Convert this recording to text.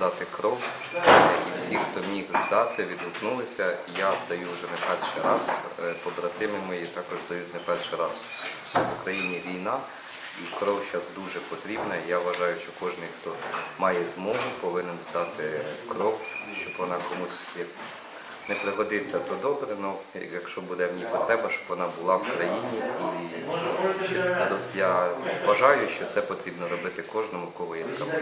кров. І всі, хто міг здати, відгукнулися. Я здаю вже не перший раз. Е, Побратими мої також здають не перший раз. В Україні війна. І кров зараз дуже потрібна. Я вважаю, що кожен, хто має змогу, повинен здати кров, щоб вона комусь не пригодиться, то добре, але якщо буде в ній потреба, щоб вона була в країні. І я вважаю, що це потрібно робити кожному, кого є така.